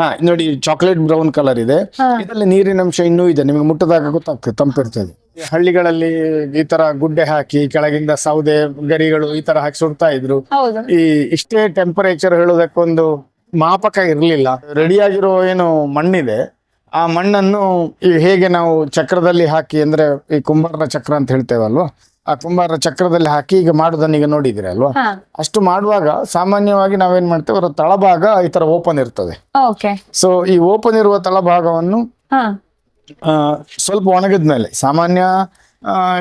ಹಾ ನೋಡಿ chocolate brown colour ಇದೆ. ಇದರಲ್ಲಿ ನೀರಿನ ಅಂಶ ಇನ್ನೂ ಇದೆ. ನಿಮಗೆ ಮುಟ್ಟದಾಗ ಗೊತ್ತಾಗ್ತದೆ ತಂಪಿರ್ತದೆ. ಹಳ್ಳಿಗಳಲ್ಲಿ ಈ ತರ ಗುಡ್ಡೆ ಹಾಕಿ ಕೆಳಗಿಂದ ಸೌದೆ ಗರಿಗಳು ಈ ತರ ಹಾಕಿ ಸುಡ್ತಾ ಇದ್ರು. ಈ ಇಷ್ಟೇ ಟೆಂಪರೇಚರ್ ಹೇಳೋದಕ್ಕೊಂದು ಮಾಪಕ ಇರಲಿಲ್ಲ. ರೆಡಿಯಾಗಿರೋ ಏನು ಮಣ್ಣಿದೆ. ಆ ಮಣ್ಣನ್ನು ಈ ಹೇಗೆ ನಾವು ಚಕ್ರದಲ್ಲಿ ಹಾಕಿ ಅಂದ್ರೆ ಈ ಕುಂಬಾರನ ಚಕ್ರ ಅಂತ ಹೇಳ್ತೇವಲ್ವಾ? ಆ ಕುಂಬಾರ ಚಕ್ರದಲ್ಲಿ ಹಾಕಿ ಈಗ ಮಾಡುದನ್ನ ಈಗ ನೋಡಿದಿರಿ ಅಲ್ವಾ? ಅಷ್ಟು ಮಾಡುವಾಗ ಸಾಮಾನ್ಯವಾಗಿ ನಾವೇನ್ ಮಾಡ್ತೇವೆ ಅವರ ತಳಭಾಗ ಈ ತರ ಓಪನ್ ಇರ್ತದೆ. ಸೊ ಈ ಓಪನ್ ಇರುವ ತಳಭಾಗವನ್ನು ಸ್ವಲ್ಪ ಒಣಗಿದ ಮೇಲೆ ಸಾಮಾನ್ಯ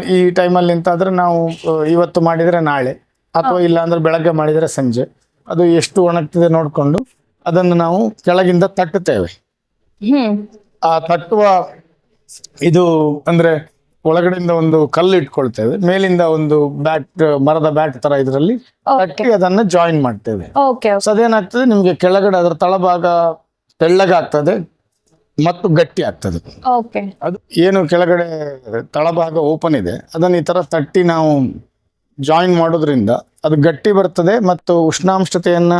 ಈ ಟೈಮಲ್ಲಿ ಅಂತಾದ್ರೆ ನಾವು ಇವತ್ತು ಮಾಡಿದ್ರೆ ನಾಳೆ ಅಥವಾ ಇಲ್ಲ ಅಂದ್ರೆ ಬೆಳಗ್ಗೆ ಮಾಡಿದ್ರೆ ಸಂಜೆ ಅದು ಎಷ್ಟು ಒಣಗ್ತಿದೆ ನೋಡಿಕೊಂಡು ಅದನ್ನು ನಾವು ಕೆಳಗಿಂದ ತಟ್ಟುತ್ತೇವೆ. ಆ ತಟ್ಟುವ ಇದು ಅಂದ್ರೆ ಒಳಗಡೆಯಿಂದ ಒಂದು ಕಲ್ಲು ಇಟ್ಕೊಳ್ತೇವೆ. ಮೇಲಿಂದ ಒಂದು ಬ್ಯಾಟ್ ಮರದ ಬ್ಯಾಟ್ ತರ ಇದರಲ್ಲಿ ತಟ್ಟಿ ಅದನ್ನ ಜಾಯಿನ್ ಮಾಡ್ತೇವೆ. ಸೊ ಅದೇನಾಗ್ತದೆ? ನಿಮ್ಗೆ ಕೆಳಗಡೆ ಅದರ ತಳಭಾಗ ತೆಳ್ಳಗಾಗ್ತದೆ ಮತ್ತು ಗಟ್ಟಿ ಆಗ್ತದೆ. ಅದು ಏನು ಕೆಳಗಡೆ ತಳಭಾಗ ಓಪನ್ ಇದೆ ಅದನ್ನ ಈ ತರ ತಟ್ಟಿ ನಾವು ಜಾಯಿನ್ ಮಾಡೋದ್ರಿಂದ ಅದು ಗಟ್ಟಿ ಬರ್ತದೆ ಮತ್ತು ಉಷ್ಣಾಂಶತೆಯನ್ನ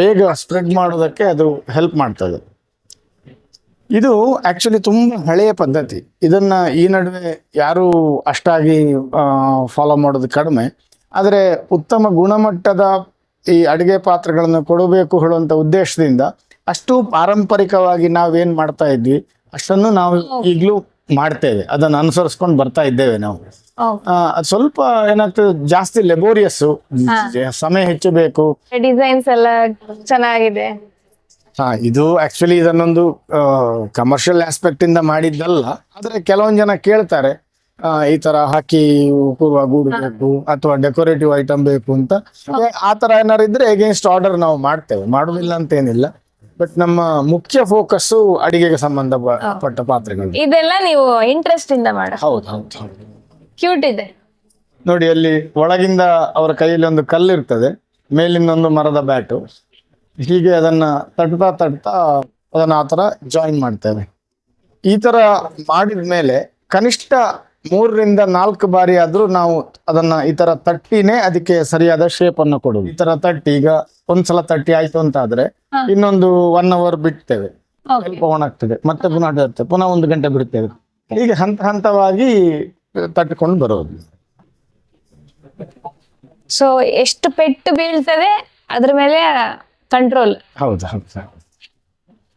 ಬೇಗ ಸ್ಪ್ರೆಡ್ ಮಾಡೋದಕ್ಕೆ ಅದು ಹೆಲ್ಪ್ ಮಾಡ್ತದೆ. ಇದು ಆಕ್ಚುಲಿ ತುಂಬಾ ಹಳೆಯ ಪದ್ಧತಿ. ಇದನ್ನ ಈ ನಡುವೆ ಯಾರು ಅಷ್ಟಾಗಿ ಫಾಲೋ ಮಾಡೋದು ಕಡಿಮೆ. ಆದರೆ ಉತ್ತಮ ಗುಣಮಟ್ಟದ ಈ ಅಡುಗೆ ಪಾತ್ರೆಗಳನ್ನು ಕೊಡಬೇಕು ಹೇಳುವಂತ ಉದ್ದೇಶದಿಂದ ಅಷ್ಟು ಪಾರಂಪರಿಕವಾಗಿ ನಾವೇನ್ ಮಾಡ್ತಾ ಇದ್ವಿ ಅಷ್ಟನ್ನು ನಾವು ಈಗಲೂ ಮಾಡ್ತೇವೆ. ಅದನ್ನು ಅನುಸರಿಸ್ಕೊಂಡು ಬರ್ತಾ ಇದ್ದೇವೆ ನಾವು. ಸ್ವಲ್ಪ ಏನಾಗ್ತದೆ ಜಾಸ್ತಿ ಲೆಬೋರಿಯಸ್ ಸಮಯ ಹೆಚ್ಚು ಬೇಕು. ಡಿಸೈನ್ಸ್ ಎಲ್ಲ ಚೆನ್ನಾಗಿದೆ. ಹಾ ಇದು ಆಕ್ಚುಲಿ ಇದನ್ನೊಂದು ಕಮರ್ಷಿಯಲ್ ಆಸ್ಪೆಕ್ಟ್ ಇಂದ ಮಾಡಿದ್ದಲ್ಲ. ಆದ್ರೆ ಕೆಲವೊಂದ್ ಜನ ಕೇಳ್ತಾರೆ ಆ, ಈ ತರ ಹಾಕಿ ಪೂರ್ವ ಗೂಡು ಬೇಕು ಅಥವಾ ಡೆಕೋರೇಟಿವ್ ಐಟಮ್ ಬೇಕು ಅಂತ. ಆ ತರ ಏನಾರು ಇದ್ರೆ ಎಗೇನ್ಸ್ಟ್ ಆರ್ಡರ್ ನಾವು ಮಾಡ್ತೇವೆ. ಮಾಡುದಿಲ್ಲ ಅಂತ ಏನಿಲ್ಲ. ಬಟ್ ನಮ್ಮ ಮುಖ್ಯ ಫೋಕಸ್ ಅಡಿಗೆಗೆ ಸಂಬಂಧಪಟ್ಟ ಪಾತ್ರೆಗಳು. ಇದೆಲ್ಲ ನೀವು ಇಂಟ್ರೆಸ್ಟ್ ಇಂದ ಮಾಡ. ಹೌದು ಹೌದು ಹೌದು. ಕ್ಯೂಟ್ ಇದೆ. ನೋಡಿ ಅಲ್ಲಿ ಒಳಗಿಂದ ಅವರ ಕೈಯಲ್ಲಿ ಒಂದು ಕಲ್ಲು ಇರ್ತದೆ. ಮೇಲಿಂದ ಒಂದು ಮರದ ಬ್ಯಾಟು. ಹೀಗೆ ಅದನ್ನ ತಟ್ತಾ ತಟ್ತಾ ಅದನ್ನ ಆ ಥರ ಜಾಯಿನ್ ಮಾಡ್ತೇವೆ. ಈ ತರ ಮಾಡಿದ ಮೇಲೆ ಕನಿಷ್ಠ ಮೂರರಿಂದ ನಾಲ್ಕು ಬಾರಿ ಆದ್ರೂ ನಾವು ಅದನ್ನ ಈ ತರ ತಟ್ಟಿನೇ ಅದಕ್ಕೆ ಸರಿಯಾದ ಶೇಪ್ ಅನ್ನು ಕೊಡುದು ಈ ತರ ತಟ್ಟಿ ಈಗ ಒಂದ್ಸಲ ತಟ್ಟಿ ಆಯ್ತು ಅಂತ ಆದ್ರೆ ಇನ್ನೊಂದು ಒನ್ ಅವರ್ ಬಿಡ್ತೇವೆ. ಸ್ವಲ್ಪ ಒಣಾಗ್ತದೆ ಮತ್ತೆ ಪುನಃ ಪುನಃ ಒಂದು ಗಂಟೆ ಬಿಡ್ತೇವೆ. ಹೀಗೆ ಹಂತ ಹಂತವಾಗಿ ತಟ್ಟಿಕೊಂಡು ಬರೋದು. ಸೊ ಎಷ್ಟು ಪೆಟ್ಟು ಬೀಳ್ತದೆ? ಅದ್ರ ಮೇಲೆ ಕಂಟ್ರೋಲ್ ಹೌದು.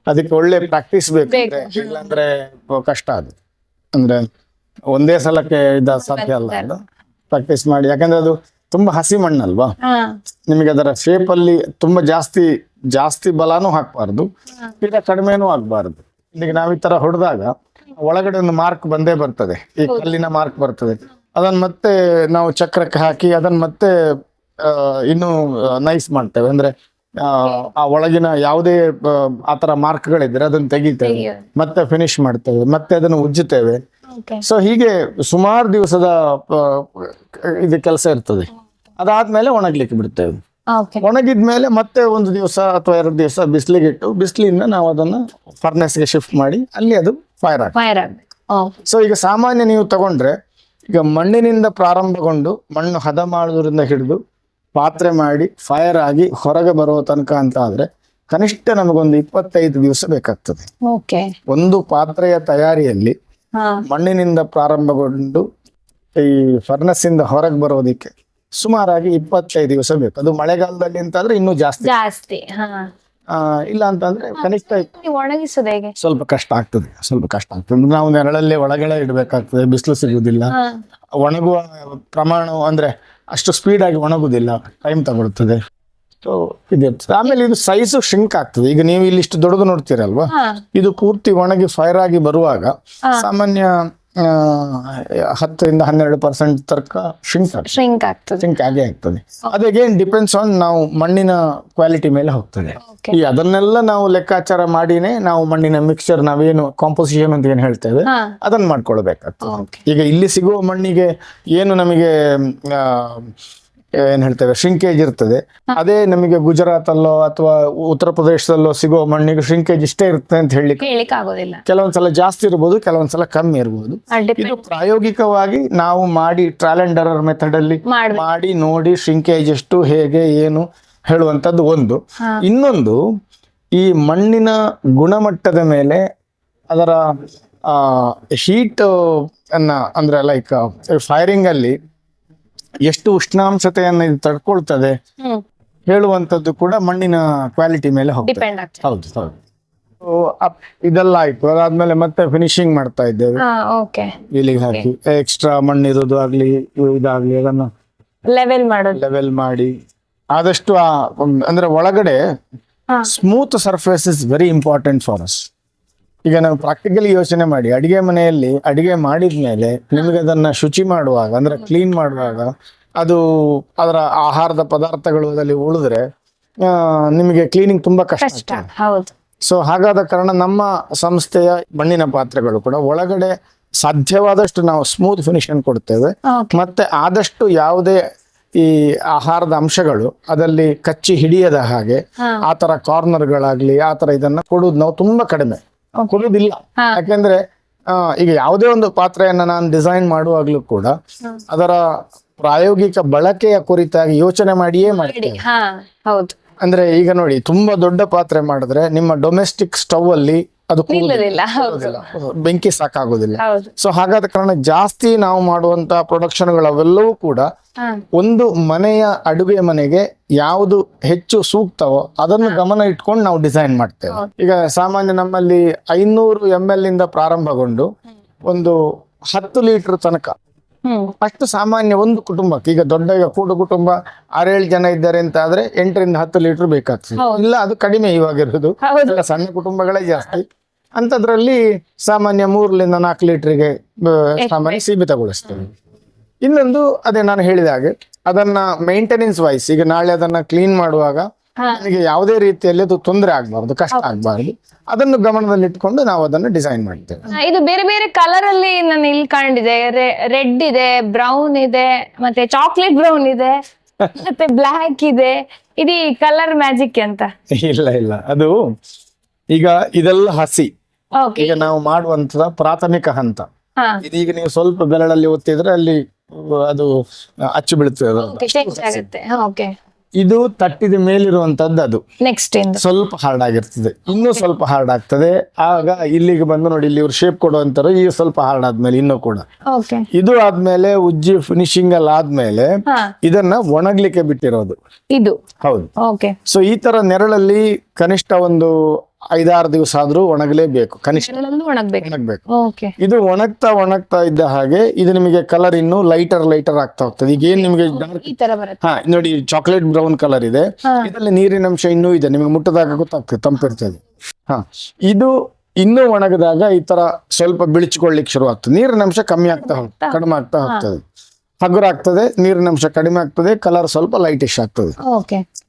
ಅದಕ್ಕೆ ಒಳ್ಳೆ ಪ್ರಾಕ್ಟೀಸ್ ಬೇಕು ಅಂದ್ರೆ ಇಲ್ಲಾಂದ್ರೆ ಕಷ್ಟ ಅದು. ಅಂದ್ರೆ ಒಂದೇ ಸಲಕ್ಕೆ ಇದ ಸಾಧ್ಯ ಅಲ್ಲ ಅದು. ಪ್ರಾಕ್ಟೀಸ್ ಮಾಡಿ ಯಾಕಂದ್ರೆ ಅದು ತುಂಬಾ ಹಸಿ ಮಣ್ಣಲ್ವಾ? ನಿಮಗೆ ಅದರ ಶೇಪ್ ಅಲ್ಲಿ ತುಂಬಾ ಜಾಸ್ತಿ ಜಾಸ್ತಿ ಬಲಾನು ಹಾಕ್ಬಾರ್ದು ಈಗ ಕಡಿಮೆನೂ ಆಗ್ಬಾರ್ದು. ಈಗ ನಾವ್ ಈ ತರ ಹೊಡೆದಾಗ ಒಳಗಡೆ ಒಂದು ಮಾರ್ಕ್ ಬಂದೇ ಬರ್ತದೆ. ಈ ಕಲ್ಲಿನ ಮಾರ್ಕ್ ಬರ್ತದೆ. ಅದನ್ನ ಮತ್ತೆ ನಾವು ಚಕ್ರಕ್ಕೆ ಹಾಕಿ ಅದನ್ನ ಮತ್ತೆ ಇನ್ನು ನೈಸ್ ಮಾಡ್ತೇವೆ. ಅಂದ್ರೆ ಆ, ಒಳಗಿನ ಯಾವುದೇ ಆ, ಆತರ ಮಾರ್ಕ್ಗಳಿದ್ರೆ ಅದನ್ನ ತೆಗಿತೇವೆ. ಮತ್ತೆ ಫಿನಿಶ್ ಮಾಡ್ತೇವೆ. ಮತ್ತೆ ಅದನ್ನು ಉಜ್ಜುತ್ತೇವೆ. ಸೊ ಹೀಗೆ ಸುಮಾರು ದಿವಸದ ಇದು ಕೆಲಸ ಇರ್ತದೆ. ಅದಾದ್ಮೇಲೆ ಒಣಗ್ಲಿಕ್ಕೆ ಬಿಡ್ತೇವೆ. ಒಣಗಿದ್ಮೇಲೆ ಮತ್ತೆ ಒಂದು ದಿವಸ ಅಥವಾ ಎರಡು ದಿವಸ ಬಿಸಿಲಿಗೆ ಇಟ್ಟು ಬಿಸಿಲಿಂದ ನಾವು ಅದನ್ನ ಫರ್ನೆಸ್ಗೆ ಶಿಫ್ಟ್ ಮಾಡಿ ಅಲ್ಲಿ ಅದು ಫೈರ್ ಆಗ್ತದೆ. ಸೊ ಈಗ ಸಾಮಾನ್ಯ ನೀವು ತಗೊಂಡ್ರೆ ಈಗ ಮಣ್ಣಿನಿಂದ ಪ್ರಾರಂಭಗೊಂಡು ಮಣ್ಣು ಹದ ಮಾಡೋದ್ರಿಂದ ಹಿಡಿದು ಪಾತ್ರೆ ಮಾಡಿ ಫೈರ್ ಆಗಿ ಹೊರಗೆ ಬರೋ ತನಕ ಅಂತ ಆದ್ರೆ ಕನಿಷ್ಠ ನಮಗೊಂದು ಇಪ್ಪತ್ತೈದು ದಿವಸ ಬೇಕಾಗ್ತದೆ. ಒಂದು ಪಾತ್ರೆಯ ತಯಾರಿಯಲ್ಲಿ ಮಣ್ಣಿನಿಂದ ಪ್ರಾರಂಭಗೊಂಡು ಈ ಫರ್ನಸ್ ಇಂದ ಹೊರಗೆ ಬರೋದಿಕ್ಕೆ ಸುಮಾರಾಗಿ ಇಪ್ಪತ್ತೈದು ದಿವಸ ಬೇಕು. ಅದು ಮಳೆಗಾಲದಲ್ಲಿ ಅಂತಾದ್ರೆ ಇನ್ನೂ ಜಾಸ್ತಿ. ಜಾಸ್ತಿ ಇಲ್ಲ ಅಂತಂದ್ರೆ ಕನಿಷ್ಠ ಒಣಗಿಸೋದು ಹೇಗೆ? ಸ್ವಲ್ಪ ಕಷ್ಟ ಆಗ್ತದೆ ಸ್ವಲ್ಪ ಕಷ್ಟ ಆಗ್ತದೆ. ನಾವು ನೆರಳಲ್ಲೇ ಒಳಗಡೆ ಇಡಬೇಕಾಗ್ತದೆ ಬಿಸಿಲು ಸಿಗುವುದಿಲ್ಲ. ಒಣಗುವ ಪ್ರಮಾಣ ಅಂದ್ರೆ ಅಷ್ಟು ಸ್ಪೀಡ್ ಆಗಿ ಒಣಗುದಿಲ್ಲ ಟೈಮ್ ತಗೊಳ್ತದೆ. ಸೊ ಇದಿರ್ತದೆ ಆಮೇಲೆ ಇದು ಸೈಜ್ ಶಿಂಕ್ ಆಗ್ತದೆ. ಈಗ ನೀವು ಇಲ್ಲಿ ಇಷ್ಟು ದೊಡ್ಡದು ನೋಡ್ತೀರಲ್ವಾ? ಇದು ಪೂರ್ತಿ ಒಣಗಿ ಫೈರ್ ಆಗಿ ಬರುವಾಗ ಸಾಮಾನ್ಯ ಹತ್ತರಿಂದ ಹನ್ನೆರಡು ಪರ್ಸೆಂಟ್ ತರ್ಕ ಶ್ರಿಂಕ್ ಶ್ರಿಂಕ್ ಆಗ್ತದೆ. ಶ್ರಿಂಕ್ ಆಗೇ ಆಗ್ತದೆ. ಅದು ಅಗೇನ್ ಡಿಪೆಂಡ್ಸ್ ಆನ್ ನಾವು ಮಣ್ಣಿನ ಕ್ವಾಲಿಟಿ ಮೇಲೆ ಹೋಗ್ತದೆ. ಈ ಅದನ್ನೆಲ್ಲ ನಾವು ಲೆಕ್ಕಾಚಾರ ಮಾಡಿನೇ ನಾವು ಮಣ್ಣಿನ ಮಿಕ್ಸ್ಚರ್ ನಾವೇನು ಕಾಂಪೋಸಿಷನ್ ಅಂತ ಏನು ಹೇಳ್ತೇವೆ ಅದನ್ನ ಮಾಡ್ಕೊಳ್ಬೇಕಾಗ್ತದೆ. ಈಗ ಇಲ್ಲಿ ಸಿಗುವ ಮಣ್ಣಿಗೆ ಏನು ನಮಗೆ ಏನ್ ಹೇಳ್ತೇವೆ ಶ್ರಿಂಕೇಜ್ ಇರ್ತದೆ. ಅದೇ ನಮಗೆ ಗುಜರಾತ್ ಅಲ್ಲೋ ಅಥವಾ ಉತ್ತರ ಪ್ರದೇಶದಲ್ಲೋ ಸಿಗೋ ಮಣ್ಣಿಗೆ ಶ್ರಿಂಕೇಜ್ ಇಷ್ಟೇ ಇರುತ್ತೆ ಅಂತ ಹೇಳಲಿಕ್ಕೆ ಆಗೋದಿಲ್ಲ. ಕೆಲವೊಂದ್ಸಲ ಜಾಸ್ತಿ ಇರ್ಬೋದು ಕೆಲವೊಂದ್ಸಲ ಕಮ್ಮಿ ಇರ್ಬೋದು. ಇದು ಪ್ರಾಯೋಗಿಕವಾಗಿ ನಾವು ಮಾಡಿ ಟ್ರಾಲ್ ಅಂಡ್ ಎರರ್ ಮೆಥಡ್ ಅಲ್ಲಿ ಮಾಡಿ ನೋಡಿ ಶ್ರಿಂಕೇಜ್ ಎಷ್ಟು ಹೇಗೆ ಏನು ಹೇಳುವಂತದ್ದು ಒಂದು. ಇನ್ನೊಂದು ಈ ಮಣ್ಣಿನ ಗುಣಮಟ್ಟದ ಮೇಲೆ ಅದರ ಹೀಟ್ ಅನ್ನ ಅಂದ್ರೆ ಲೈಕ್ ಫೈರಿಂಗ್ ಅಲ್ಲಿ ಎಷ್ಟು ಉಷ್ಣಾಂಶತೆಯನ್ನು ಇದು ತಡ್ಕೊಳ್ತದೆ ಹೇಳುವಂತದ್ದು ಕೂಡ ಮಣ್ಣಿನ ಕ್ವಾಲಿಟಿ ಮೇಲೆ ಹೋಗ್ತದೆ. ಡಿಪೆಂಡ್ ಆಗ್ತದೆ. ಹೌದು ಹೌದು. So, ಅಪ್- ಇದೆಲ್ಲ ಆಯ್ತು ಅದಾದ್ಮೇಲೆ ಮತ್ತೆ ಫಿನಿಶಿಂಗ್ ಮಾಡ್ತಾ ಇದ್ದೇವೆ. ಓಕೆ ಇಲ್ಲಿಗೆ ಹಾಕಿ. ಎಕ್ಸ್ಟ್ರಾ ಮಣ್ಣಿರೋದು ಆಗ್ಲಿ ಇದಾಗ್ಲಿ ಅದನ್ನ ಲೆವೆಲ್ ಮಾಡೋದು. ಲೆವೆಲ್ ಮಾಡಿ. ಆದಷ್ಟು ಆ ಒಂದ್- ಅಂದ್ರೆ ಒಳಗಡೆ ಹಾ. Smooth surface is very important for us ಈಗ ನಾವು ಪ್ರಾಕ್ಟಿಕಲಿ ಯೋಚನೆ ಮಾಡಿ ಅಡಿಗೆ ಮನೆಯಲ್ಲಿ ಅಡಿಗೆ ಮಾಡಿದ್ಮೇಲೆ ನಿಮಗೆ ಅದನ್ನ ಶುಚಿ ಮಾಡುವಾಗ ಅಂದ್ರೆ ಕ್ಲೀನ್ ಮಾಡುವಾಗ ಅದು ಅದರ ಆಹಾರದ ಪದಾರ್ಥಗಳು ಅದರಲ್ಲಿ ಉಳಿದ್ರೆ ನಿಮಗೆ ಕ್ಲೀನಿಂಗ್ ತುಂಬಾ ಕಷ್ಟ ಹೌದು. ಸೊ ಹಾಗಾದ ಕಾರಣ ನಮ್ಮ ಸಂಸ್ಥೆಯ ಮಣ್ಣಿನ ಪಾತ್ರೆಗಳು ಕೂಡ ಒಳಗಡೆ ಸಾಧ್ಯವಾದಷ್ಟು ನಾವು ಸ್ಮೂತ್ ಫಿನಿಶನ್ ಕೊಡ್ತೇವೆ. ಮತ್ತೆ ಆದಷ್ಟು ಯಾವುದೇ ಈ ಆಹಾರದ ಅಂಶಗಳು ಅದಲ್ಲಿ ಕಚ್ಚಿ ಹಿಡಿಯದ ಹಾಗೆ ಆತರ ಕಾರ್ನರ್ಗಳಾಗ್ಲಿ ಆತರ ತರ ಇದನ್ನ ಕೊಡೋದು ನಾವು ತುಂಬಾ ಕಡಿಮೆ. ಕೊಡುವುದಿಲ್ಲ ಹಾ. ಯಾಕೆಂದ್ರೆ ಈಗ ಯಾವುದೇ ಒಂದು ಪಾತ್ರೆಯನ್ನ ನಾನು ಡಿಸೈನ್ ಮಾಡುವಾಗ್ಲೂ ಕೂಡ ಅದರ ಪ್ರಾಯೋಗಿಕ ಬಳಕೆಯ ಕುರಿತಾಗಿ ಯೋಚನೆ ಮಾಡಿಯೇ ಮಾಡ್ತೀನಿ ಅಂದ್ರೆ ಈಗ ನೋಡಿ ತುಂಬಾ ದೊಡ್ಡ ಪಾತ್ರೆ ಮಾಡಿದ್ರೆ ನಿಮ್ಮ ಡೊಮೆಸ್ಟಿಕ್ ಸ್ಟವ್ ಅಲ್ಲಿ ಅದು ಬೆಂಕಿ ಸಾಕಾಗೋದಿಲ್ಲ. ಸೊ ಹಾಗಾದ ಕಾರಣ ಜಾಸ್ತಿ ನಾವು ಮಾಡುವಂತ ಪ್ರೊಡಕ್ಷನ್ಗಳವೆಲ್ಲವೂ ಕೂಡ ಒಂದು ಮನೆಯ ಅಡುಗೆ ಮನೆಗೆ ಯಾವುದು ಹೆಚ್ಚು ಸೂಕ್ತವೋ ಅದನ್ನು ಗಮನ ಇಟ್ಕೊಂಡು ನಾವು ಡಿಸೈನ್ ಮಾಡ್ತೇವೆ. ಈಗ ಸಾಮಾನ್ಯ ನಮ್ಮಲ್ಲಿ ಐನೂರು ಎಂ ಎಲ್ ಇಂದ ಪ್ರಾರಂಭಗೊಂಡು ಒಂದು ಹತ್ತು ಲೀಟರ್ ತನಕ. ಅಷ್ಟು ಸಾಮಾನ್ಯ ಒಂದು ಕುಟುಂಬಕ್ಕೆ ಈಗ ದೊಡ್ಡ ಈಗ ಕೂಡು ಕುಟುಂಬ ಆರೇಳು ಜನ ಇದ್ದಾರೆ ಅಂತ ಆದ್ರೆ ಎಂಟರಿಂದ ಹತ್ತು ಲೀಟರ್ ಬೇಕಾಗ್ತದೆ. ಇಲ್ಲ ಅದು ಕಡಿಮೆ ಇವಾಗಿರೋದು ಸಣ್ಣ ಕುಟುಂಬಗಳೇ ಜಾಸ್ತಿ. ಅಂಥದ್ರಲ್ಲಿ ಸಾಮಾನ್ಯ ಮೂರರಿಂದ ನಾಲ್ಕು ಲೀಟರ್ಗೆ ಸಾಮಾನ್ಯ ಸೀಮಿತಗೊಳಿಸ್ತೇವೆ. ಇನ್ನೊಂದು ಅದೇ ನಾನು ಹೇಳಿದ ಹಾಗೆ ಅದನ್ನ ಮೇಂಟೆನೆನ್ಸ್ ವೈಸ್ ಈಗ ನಾಳೆ ಅದನ್ನ ಕ್ಲೀನ್ ಮಾಡುವಾಗ. ನನಗೆ ಯಾವುದೇ ರೀತಿಯಲ್ಲಿ ಅದು ತೊಂದರೆ ಆಗ್ಬಾರ್ದು ಕಷ್ಟ ಆಗ್ಬಾರ್ದು. ಅದನ್ನು ಗಮನದಲ್ಲಿ ಇಟ್ಕೊಂಡು ನಾವು ಅದನ್ನು ಡಿಸೈನ್ ಮಾಡ್ತೇವೆ. ಇದು ಬೇರೆ ಬೇರೆ ಕಲರ್ ಅಲ್ಲಿ ನಾನು ಇಲ್ಲಿ ಕಂಡಿದೆ ರೆಡ್ ಇದೆ ಬ್ರೌನ್ ಇದೆ ಮತ್ತೆ ಚಾಕ್ಲೇಟ್ ಬ್ರೌನ್ ಇದೆ ಮತ್ತೆ ಬ್ಲಾಕ್ ಇದೆ. ಇದು ಕಲರ್ ಮ್ಯಾಜಿಕ್ ಅಂತ. ಇಲ್ಲ ಇಲ್ಲ. ಅದು ಈಗ ಇದೆಲ್ಲ ಹಸಿ. ಈಗ ನಾವು ಮಾಡುವಂತ ಪ್ರಾಥಮಿಕ ಹಂತ. ಇದೀಗ ನೀವು ಸ್ವಲ್ಪ ಬೆರಳಲ್ಲಿ ಒತ್ತಿದ್ರೆ ಅಲ್ಲಿ ಅದು ಅಚ್ಚು ಬೀಳುತ್ತದೆ ಇದು ತಟ್ಟಿದ ಮೇಲಿರುವಂತದ್ದು ಅದು. ನೆಕ್ಸ್ಟ್ ಸ್ವಲ್ಪ ಹಾರ್ಡ್ ಆಗಿರ್ತದೆ. ಇನ್ನೂ ಸ್ವಲ್ಪ ಹಾರ್ಡ್ ಆಗ್ತದೆ. ಆಗ ಇಲ್ಲಿಗೆ ಬಂದು ನೋಡಿ ಇಲ್ಲಿ ಇವ್ರು ಶೇಪ್ ಕೊಡುವಂತಾರೆ ಈಗ ಸ್ವಲ್ಪ ಹಾರ್ಡ್ ಆದ್ಮೇಲೆ ಇನ್ನೂ ಕೂಡ. ಇದು ಆದ್ಮೇಲೆ ಉಜ್ಜಿ ಫಿನಿಶಿಂಗ್ ಅಲ್ಲಿ ಆದ್ಮೇಲೆ ಇದನ್ನ ಒಣಗ್ಲಿಕ್ಕೆ ಬಿಟ್ಟಿರೋದು. ಇದು. ಹೌದು. ಸೊ ಈ ತರ ನೆರಳಲ್ಲಿ ಕನಿಷ್ಠ ಒಂದು ಐದಾರು ದಿವಸ ಆದ್ರೂ ಒಣಗಲೇಬೇಕು. ಕನಿಷ್ಠ ಒಣಗಬೇಕು. ಇದು ಒಣಗ್ತಾ ಒಣಗ್ತಾ ಇದ್ದ ಹಾಗೆ ಇದು ನಿಮಗೆ ಕಲರ್ ಇನ್ನು ಲೈಟರ್ ಲೈಟರ್ ಆಗ್ತಾ ಹೋಗ್ತದೆ. ಈಗ ಏನ್ ನಿಮಗೆ ಹಾ ನೋಡಿ ಚಾಕ್ಲೇಟ್ ಬ್ರೌನ್ ಕಲರ್ ಇದೆ. ಇದರಲ್ಲಿ ನೀರಿನ ಅಂಶ ಇನ್ನೂ ಇದೆ. ನಿಮಗೆ ಮುಟ್ಟದಾಗ ಗೊತ್ತಾಗ್ತದೆ ತಂಪಿರ್ತದೆ. ಹಾ. ಇದು ಇನ್ನೂ ಒಣಗದಾಗ ಈ ತರ ಸ್ವಲ್ಪ ಬಿಳಿಚಿಕೊಳ್ಳಿಕ್ ಶುರು ಆಗ್ತದೆ ನೀರಿನ ಅಂಶ ಕಮ್ಮಿ ಆಗ್ತಾ ಹೋಗ್ತದೆ. ಕಡಿಮೆ ಆಗ್ತಾ ಹೋಗ್ತದೆ. ಹಗುರ ಆಗ್ತದೆ ನೀರಿನ ಅಂಶ ಕಡಿಮೆ ಆಗ್ತದೆ ಕಲರ್ ಸ್ವಲ್ಪ ಲೈಟಿಶ್ ಆಗ್ತದೆ.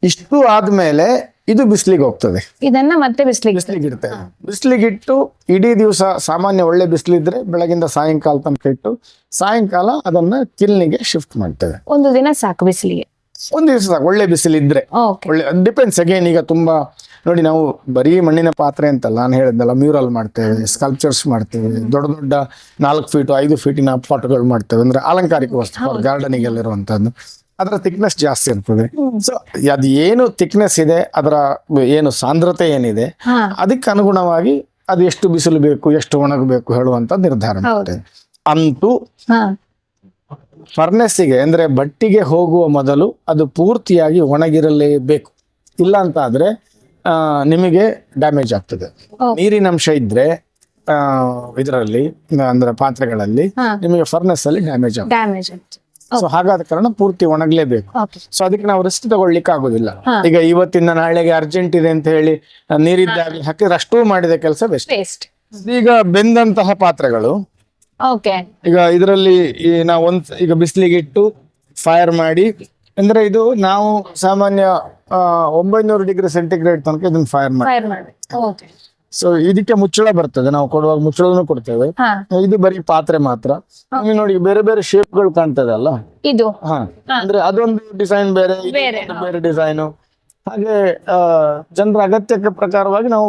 ಇಷ್ಟು ಆದ್ಮೇಲೆ ಇದು ಬಿಸಿಲಿಗೆ ಹೋಗ್ತದೆ. ಇದನ್ನ ಮತ್ತೆ ಬಿಸ್ಲಿಗೆ ಬಿಸಿಲಿಗೆ ಇಡ್ತೇವೆ ಬಿಸಿಲಿಗೆ ಇಟ್ಟು ಇಡೀ ದಿವಸ ಸಾಮಾನ್ಯ ಒಳ್ಳೆ ಬಿಸಿಲಿದ್ರೆ ಬೆಳಗಿಂದ ಸಾಯಂಕಾಲ ತನಕ ಇಟ್ಟು ಸಾಯಂಕಾಲ ಅದನ್ನ ಕಿಲ್ನಿಗೆ ಶಿಫ್ಟ್ ಮಾಡ್ತೇವೆ ಒಂದು ದಿನ ಸಾಕು ಬಿಸಿಲಿಗೆ. ಒಂದು ದಿವಸ ಸಾಕು, ಒಳ್ಳೆ ಬಿಸಿಲಿದ್ರೆ. ಒಳ್ಳೆ ಡಿಪೆಂಡ್ಸ್ ಅಗೇನ್ ಈಗ ತುಂಬಾ ನೋಡಿ ನಾವು ಬರೀ ಮಣ್ಣಿನ ಪಾತ್ರೆ ಅಂತಲ್ಲ ನಾನು ಹೇಳಿದ್ನಲ್ಲ ಮ್ಯೂರಲ್ ಮಾಡ್ತೇವೆ ಸ್ಕಲ್ಪ್ಚರ್ಸ್ ಮಾಡ್ತೇವೆ ದೊಡ್ಡ ದೊಡ್ಡ ನಾಲ್ಕು ಫೀಟ್ ಐದು ಫೀಟಿನ ಪಾಟ್ಗಳು ಮಾಡ್ತೇವೆ ಅಂದ್ರೆ ಅಲಂಕಾರಿಕ ವಸ್ತು ಗಾರ್ಡನಿಂಗ್ ಇರುವಂತದ್ದು ಅದರ ಥಿಕ್ನೆಸ್ ಜಾಸ್ತಿ ಇರ್ತದೆ. ಸೊ ಅದು ಏನು ಥಿಕ್ನೆಸ್ ಇದೆ ಅದರ ಏನು ಸಾಂದ್ರತೆ ಏನಿದೆ ಅದಕ್ಕೆ ಅನುಗುಣವಾಗಿ ಅದು ಎಷ್ಟು ಬಿಸಿಲು ಬೇಕು ಎಷ್ಟು ಒಣಗಬೇಕು ಹೇಳುವಂತ ನಿರ್ಧಾರ ಮಾಡ್ತೇವೆ ಅಂತೂ ಫರ್ನೆಸ್ಸಿಗೆ ಅಂದ್ರೆ ಬಟ್ಟಿಗೆ ಹೋಗುವ ಮೊದಲು ಅದು ಪೂರ್ತಿಯಾಗಿ ಒಣಗಿರಲೇಬೇಕು. ಇಲ್ಲ ಅಂತ ಆದ್ರೆ ನಿಮಗೆ ಡ್ಯಾಮೇಜ್ ಆಗ್ತದೆ. Okay. ನೀರಿನ ಅಂಶ ಇದ್ರೆ ಇದರಲ್ಲಿ ಅಂದ್ರೆ ಪಾತ್ರೆಗಳಲ್ಲಿ ನಿಮಗೆ ಫರ್ನೆಸ್ ಅಲ್ಲಿ ಡ್ಯಾಮೇಜ್ ಆಯ್ತು ಸೊ ಹಾಗಾದ ಕಾರಣ ಪೂರ್ತಿ ಒಣಗಲೇಬೇಕು. ಸೊ ಅದಕ್ಕೆ ನಾವು ರಿಸ್ಕ್ ತಗೊಳ್ಲಿಕ್ಕೆ ಆಗುದಿಲ್ಲ ಈಗ ಇವತ್ತಿಂದ ನಾಳೆಗೆ ಅರ್ಜೆಂಟ್ ಇದೆ ಅಂತ ಹೇಳಿ ನೀರಿದ್ದಾಗಲಿ ಹಾಕಿದ್ರೆ ಅಷ್ಟು ಮಾಡಿದ ಕೆಲಸ ಬೆಸ್ಟ್ ಈಗ ಬೆಂದಂತಹ ಪಾತ್ರೆಗಳು. ಈಗ ಇದರಲ್ಲಿ ಈ ನಾವು ಒಂದ್ ಈಗ ಬಿಸಿಲಿಗೆ ಇಟ್ಟು ಫೈರ್ ಮಾಡಿ ಅಂದ್ರೆ ಇದು ನಾವು ಸಾಮಾನ್ಯ ಒಂಬೈನೂರು ಡಿಗ್ರಿ ಸೆಂಟಿಗ್ರೇಡ್ ತನಕ ಇದನ್ನ ಫೈರ್ ಮಾಡಿ. ಸೊ ಇದಕ್ಕೆ ಮುಚ್ಚಳ ಬರ್ತದೆ. ನಾವು ಕೊಡುವಾಗ ಮುಚ್ಚಳನು ಕೊಡ್ತೇವೆ. ಹಾ. ಇದು ಬರೀ ಪಾತ್ರೆ ಮಾತ್ರ. ನೀವು ನೋಡಿ ಬೇರೆ ಬೇರೆ ಶೇಪ್ಗಳು ಕಾಣ್ತದೆ ಅಲ್ಲ? ಇದು. ಹಾ. ಅಂದ್ರೆ ಅದೊಂದು ಡಿಸೈನ್ ಬೇರೆ ಇದು ಬೇರೆ, ಡಿಸೈನ್ ಬೇರೆ ಡಿಸೈನು ಹಾಗೆ ಆ, ಜನರ ಅಗತ್ಯಕ್ಕೆ ಪ್ರಕಾರವಾಗಿ ನಾವು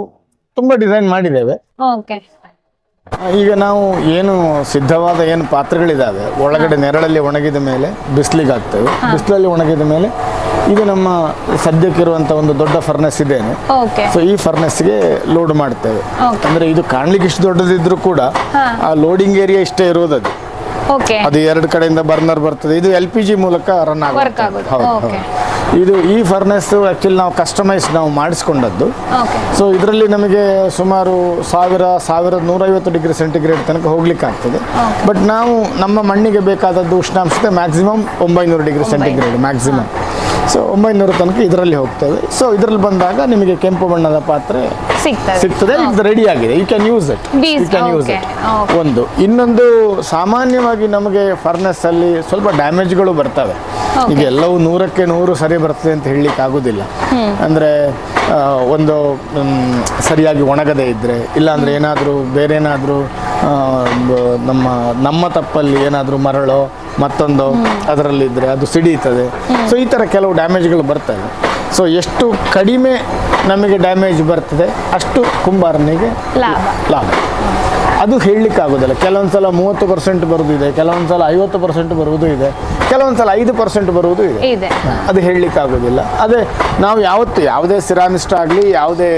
ತುಂಬಾ ಡಿಸೈನ್ ಮಾಡಿದ್ದೇವೆ. ಓಕೆ ಆ, ಈಗ ನಾವು ಏನು ಸಿದ್ಧವಾದ ಏನು ಪಾತ್ರೆಗಳಿದಾವೆ ಒಳಗಡೆ ನೆರಳಲ್ಲಿ ಒಣಗಿದ ಮೇಲೆ ಬಿಸಿಲಿಗೆ ಹಾಕ್ತೇವೆ ಬಿಸಿಲಲ್ಲಿ ಒಣಗಿದ ಮೇಲೆ ಇದು ನಮ್ಮ ಸದ್ಯಕ್ಕಿರುವಂಥ ಒಂದು ದೊಡ್ಡ ಫರ್ನೆಸ್ ಇದೆ ಸೊ ಈ ಫರ್ನೆಸ್ಗೆ ಲೋಡ್ ಮಾಡ್ತೇವೆ. ಅಂದ್ರೆ ಇದು ಕಾಣ್ಲಿಕ್ಕೆ ಇಷ್ಟು ದೊಡ್ಡದಿದ್ರು ಕೂಡ ಆ ಲೋಡಿಂಗ್ ಏರಿಯಾ ಇಷ್ಟೇ ಇರೋದು ಅದು. ಎರಡು ಕಡೆಯಿಂದ ಬರ್ನರ್ ಬರ್ತದೆ. ಇದು ಎಲ್ ಪಿ ಜಿ ಮೂಲಕ ರನ್ ಆಗುತ್ತೆ. ಇದು ಈ ಫರ್ನೆಸ್ ಆಕ್ಚುಲಿ ನಾವು ಕಸ್ಟಮೈಸ್ ನಾವು ಮಾಡಿಸ್ಕೊಂಡದ್ದು. ಸೊ ಇದರಲ್ಲಿ ನಮಗೆ ಸುಮಾರು ಸಾವಿರ ಸಾವಿರದ ನೂರೈವತ್ತು ಡಿಗ್ರಿ ಸೆಂಟಿಗ್ರೇಡ್ ತನಕ ಹೋಗ್ಲಿಕ್ಕೆ ಆಗ್ತದೆ. ಬಟ್ ನಾವು ನಮ್ಮ ಮಣ್ಣಿಗೆ ಬೇಕಾದದ್ದು ಉಷ್ಣಾಂಶತೆ ಮ್ಯಾಕ್ಸಿಮಮ್ ಒಂಬೈನೂರು ಡಿಗ್ರಿ ಸೆಂಟಿಗ್ರೇಡ್ ಮ್ಯಾಕ್ಸಿಮಮ್ ಸೊ ಒಂಬೈನೂರು ತನಕ ಇದರಲ್ಲಿ ಹೋಗ್ತದೆ. ಸೊ ಇದರಲ್ಲಿ ಬಂದಾಗ ನಿಮಗೆ ಕೆಂಪು ಬಣ್ಣದ ಪಾತ್ರೆ ಸಿಗ್ತದೆ. ಇದು ರೆಡಿ ಆಗಿದೆ. You can use it you can use it ಒಂದು. ಇನ್ನೊಂದು ಸಾಮಾನ್ಯವಾಗಿ ನಮಗೆ ಫರ್ನೆಸ್ ಅಲ್ಲಿ ಸ್ವಲ್ಪ ಡ್ಯಾಮೇಜ್ಗಳು ಬರ್ತವೆ. ಈಗ ಎಲ್ಲವೂ ನೂರಕ್ಕೆ ನೂರು ಸರಿ ಬರ್ತದೆ ಅಂತ ಹೇಳಲಿಕ್ಕೆ ಆಗುದಿಲ್ಲ. ಅಂದ್ರೆ ಒಂದು ಸರಿಯಾಗಿ ಒಣಗದೇ ಇದ್ರೆ ಇಲ್ಲಾಂದ್ರೆ ಏನಾದರೂ ಬೇರೆ ಏನಾದರೂ ನಮ್ಮ ನಮ್ಮ ತಪ್ಪಲ್ಲಿ ಏನಾದರೂ ಮರಳೋ ಮತ್ತೊಂದು ಅದರಲ್ಲಿದ್ದರೆ ಅದು ಸಿಡಿಯುತ್ತದೆ. ಸೊ ಈ ಥರ ಕೆಲವು ಡ್ಯಾಮೇಜ್ಗಳು ಬರ್ತವೆ ಸೊ ಎಷ್ಟು ಕಡಿಮೆ ನಮಗೆ ಡ್ಯಾಮೇಜ್ ಬರ್ತದೆ ಅಷ್ಟು ಕುಂಬಾರನಿಗೆ ಲಾಭ. ಅದು ಹೇಳಲಿಕ್ಕೆ ಆಗೋದಿಲ್ಲ ಕೆಲವೊಂದು ಸಲ ಮೂವತ್ತು ಪರ್ಸೆಂಟ್ ಬರುವುದು ಇದೆ ಕೆಲವೊಂದು ಸಲ ಐವತ್ತು ಪರ್ಸೆಂಟ್ ಬರುವುದು ಇದೆ ಕೆಲವೊಂದು ಸಲ ಐದು ಪರ್ಸೆಂಟ್ ಬರುವುದು ಇದೆ. ಇದೆ. ಅದು ಹೇಳಲಿಕ್ಕೆ ಆಗೋದಿಲ್ಲ ಅದೇ ನಾವು ಯಾವತ್ತು ಯಾವುದೇ ಸಿರಾಮಿಸ್ಟ್ ಆಗಲಿ ಯಾವುದೇ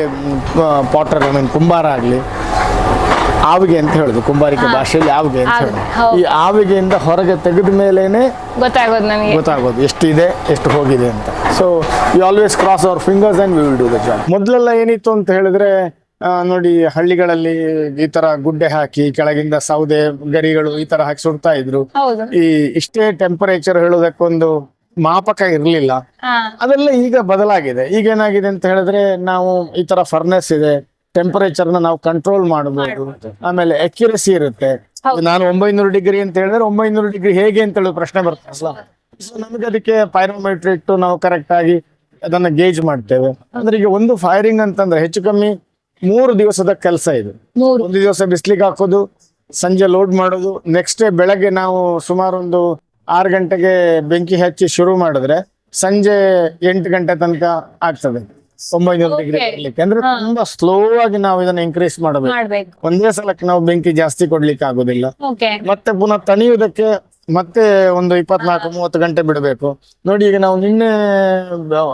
ಪಾಟರ್ ಐ ಮೀನ್ ಕುಂಬಾರ ಆಗಲಿ ಆವಿಗೆ ಅಂತ ಹೇಳುದು ಕುಂಬಾರಿಕೆ ಭಾಷೆಯಲ್ಲಿ ಆವಿಗೆ ಅಂತ ಹೇಳುದು. ಈ ಆವಿಗೆಯಿಂದ ಹೊರಗೆ ತೆಗೆದ ಮೇಲೇನೆ ಗೊತ್ತಾಗೋದು ನಮಗೆ ಗೊತ್ತಾಗೋದು ಇದೆ ಎಷ್ಟು ಹೋಗಿದೆ ಅಂತ. So you always cross our fingers and we will do the job ಮೊದಲೆಲ್ಲ ಏನಿತ್ತು ಅಂತ ಹೇಳಿದ್ರೆ ನೋಡಿ ಹಳ್ಳಿಗಳಲ್ಲಿ ಈ ತರ ಗುಡ್ಡೆ ಹಾಕಿ ಕೆಳಗಿಂದ ಸೌದೆ ಗರಿಗಳು ಈ ತರ ಹಾಕಿ ಸುಡ್ತಾ ಇದ್ರು. ಈ ಇಷ್ಟೇ ಟೆಂಪರೇಚರ್ ಹೇಳೋದಕ್ಕೊಂದು ಮಾಪಕ ಇರಲಿಲ್ಲ. ಅದೆಲ್ಲ ಈಗ ಬದಲಾಗಿದೆ. ಈಗ ಏನಾಗಿದೆ ಅಂತ ಹೇಳಿದ್ರೆ ನಾವು ಈ ತರ ಫರ್ನೆಸ್ ಇದೆ ಟೆಂಪರೇಚರ್ನ ನಾವು ಕಂಟ್ರೋಲ್ ಮಾಡಬಹುದು ಆಮೇಲೆ ಅಕ್ಯುರಸಿ ಇರುತ್ತೆ. ನಾನು ಒಂಬೈನೂರು ಡಿಗ್ರಿ ಅಂತ ಹೇಳಿದ್ರೆ ಒಂಬೈನೂರು ಡಿಗ್ರಿ ಹೇಗೆ ಅಂತ ಹೇಳೋ ಪ್ರಶ್ನೆ ಬರ್ತಲ್ಲ ಸೊ ನಮ್ಗೆ ಅದಕ್ಕೆ ಪೈರೋಮೀಟರ್ ಇಟ್ಟು ನಾವು ಕರೆಕ್ಟ್ ಆಗಿ ಅದನ್ನ ಗೇಜ್ ಮಾಡ್ತೇವೆ. ಅಂದ್ರೆ ಈಗ ಒಂದು ಫೈರಿಂಗ್ ಅಂತಂದ್ರೆ ಹೆಚ್ಚು ಕಮ್ಮಿ ಮೂರು ದಿವಸದ ಕೆಲಸ ಇದು. ಒಂದು ದಿವಸ ಬಿಸ್ಲಿಗೆ ಹಾಕೋದು ಸಂಜೆ ಲೋಡ್ ಮಾಡೋದು ನೆಕ್ಸ್ಟ್ ಡೇ ಬೆಳಗ್ಗೆ ನಾವು ಸುಮಾರು ಒಂದು ಆರು ಗಂಟೆಗೆ ಬೆಂಕಿ ಹಚ್ಚಿ ಶುರು ಮಾಡಿದ್ರೆ ಸಂಜೆ ಎಂಟು ಗಂಟೆ ತನಕ ಆಗ್ತದೆ. ಒಂಬೈನೂರು ಡಿಗ್ರಿ. ಬರ್ಲಿಕ್ಕೆ. ಅಂದ್ರೆ ತುಂಬಾ ಸ್ಲೋ ಆಗಿ ನಾವು ಇದನ್ನ ಇನ್ಕ್ರೀಸ್ ಮಾಡಬೇಕು. ಒಂದೇ ಸಲಕ್ಕೆ ನಾವು ಬೆಂಕಿ ಜಾಸ್ತಿ ಕೊಡ್ಲಿಕ್ಕೆ ಆಗುದಿಲ್ಲ. ಮತ್ತೆ ಪುನಃ ತಣಿಯುವುದಕ್ಕೆ ಮತ್ತೆ ಒಂದು ಇಪ್ಪತ್ನಾಲ್ಕು ಮೂವತ್ತು ಗಂಟೆ ಬಿಡಬೇಕು. ನೋಡಿ ಈಗ ನಾವು ನಿನ್ನೆ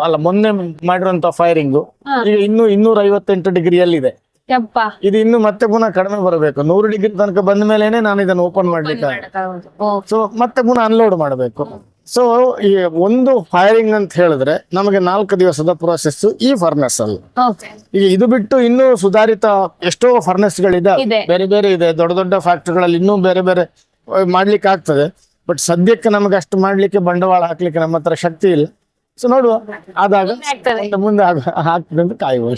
ಅಲ್ಲ ಮೊನ್ನೆ ಮಾಡಿರುವಂತ ಫೈರಿಂಗ್. ಈಗ ಇನ್ನು ಇನ್ನೂರ ಐವತ್ತೆಂಟು ಡಿಗ್ರಿಯಲ್ಲಿದೆ ಇದು ಇನ್ನು ಮತ್ತೆ ಪುನಃ ಕಡಿಮೆ ಬರಬೇಕು. ನೂರು ಡಿಗ್ರಿ ತನಕ ಬಂದ ಮೇಲೆ ನಾನು ಇದನ್ನು ಓಪನ್ ಮಾಡ್ಲಿಕ್ಕೆ ಸೊ ಮತ್ತೆ ಪುನಃ ಅನ್ಲೋಡ್ ಮಾಡಬೇಕು. ಸೊ ಈ ಒಂದು ಫೈರಿಂಗ್ ಅಂತ ಹೇಳಿದ್ರೆ ನಮಗೆ ನಾಲ್ಕು ದಿವಸದ ಪ್ರೋಸೆಸ್ ಈ ಫರ್ನೆಸ್ ಅಲ್ಲಿ. ಈಗ ಇದು ಬಿಟ್ಟು ಇನ್ನೂ ಸುಧಾರಿತ ಎಷ್ಟೋ ಫರ್ನೆಸ್ ಗಳಿದೆ ಬೇರೆ ಬೇರೆ ಇದೆ. ದೊಡ್ಡ ದೊಡ್ಡ ಫ್ಯಾಕ್ಟ್ರಿಗಳಲ್ಲಿ ಇನ್ನೂ ಬೇರೆ ಬೇರೆ ಮಾಡ್ಲಿಕ್ಕೆ ಆಗ್ತದೆ. ಬಟ್ ಸದ್ಯಕ್ಕೆ ನಮಗೆ ಅಷ್ಟು ಮಾಡ್ಲಿಕ್ಕೆ ಬಂಡವಾಳ ಹಾಕ್ಲಿಕ್ಕೆ ನಮ್ಮ ಹತ್ರ ಶಕ್ತಿ ಇಲ್ಲ. ಸೊ ನೋಡುವ. ಆದಾಗ ಮುಂದೆ ಹಾಕ್ತದೆ ಆಗ್ತದೆ ಅಂತ ಕಾಯುವ